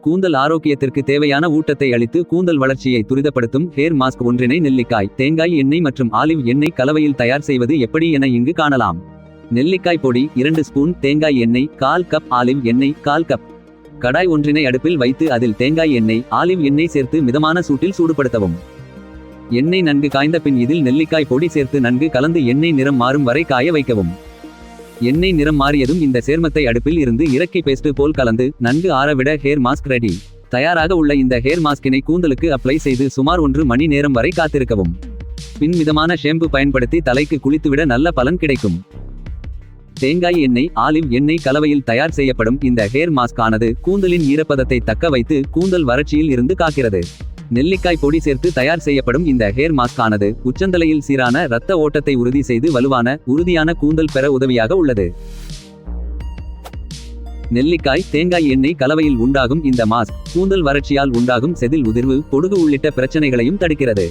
கூந்தல் ஆரோக்கியத்திற்கு தேவையான ஊட்டத்தை அளித்து கூந்தல் வளர்ச்சியை துரிதப்படுத்தும் ஹேர் மாஸ்க் ஒன்றினை நெல்லிக்காய் தேங்காய் எண்ணெய் மற்றும் ஆலிவ் எண்ணெய் கலவையில் தயார் செய்வது எப்படி என இங்கு காணலாம். நெல்லிக்காய் பொடி இரண்டு ஸ்பூன் தேங்காய் எண்ணெய் கால் கப் ஆலிவ் எண்ணெய் கால் கப் கடாய் ஒன்றினை அடுப்பில் வைத்து அதில் தேங்காய் எண்ணெய் ஆலிவ் எண்ணெய் சேர்த்து மிதமான சூட்டில் சூடுபடுத்தவும். எண்ணெய் நன்கு காய்ந்த பின் இதில் நெல்லிக்காய் பொடி சேர்த்து நன்கு கலந்து எண்ணெய் நிறம் மாறும் வரை காய வைக்கவும். எண்ணெய் நிறம் மாறியதும் இந்த சேர்மத்தை அடுப்பில் இருந்து இறக்கி பேஸ்ட் போல் கலந்து நன்கு ஆறவிட ஹேர் மாஸ்க் ரெடி தயாராக உள்ள இந்த ஹேர் மாஸ்கினை கூந்தலுக்கு அப்ளை செய்து சுமார் ஒன்று மணி நேரம் வரை காத்திருக்கவும். பின் மிதமான ஷேம்பு பயன்படுத்தி தலைக்கு குளித்துவிட நல்ல பலன் கிடைக்கும். தேங்காய் எண்ணெய் ஆலிவ் எண்ணெய் கலவையில் தயார் செய்யப்படும் இந்த ஹேர் மாஸ்க் ஆனது கூந்தலின் ஈரப்பதத்தை தக்க வைத்து கூந்தல் வறட்சியில் இருந்து காக்கிறது. நெல்லிக்காய் பொடி சேர்த்து தயார் செய்யப்படும் இந்த ஹேர் மாஸ்க் ஆனது உச்சந்தலையில் சீரான இரத்த ஓட்டத்தை உறுதி செய்து வலுவான உறுதியான கூந்தல் பெற உதவியாக உள்ளது. நெல்லிக்காய் தேங்காய் எண்ணெய் கலவையில் உண்டாகும் இந்த மாஸ்க் கூந்தல் வறட்சியால் உண்டாகும் செதில் உதிர்வு பொடுகு உள்ளிட்ட பிரச்சனைகளையும் தடுக்கிறது.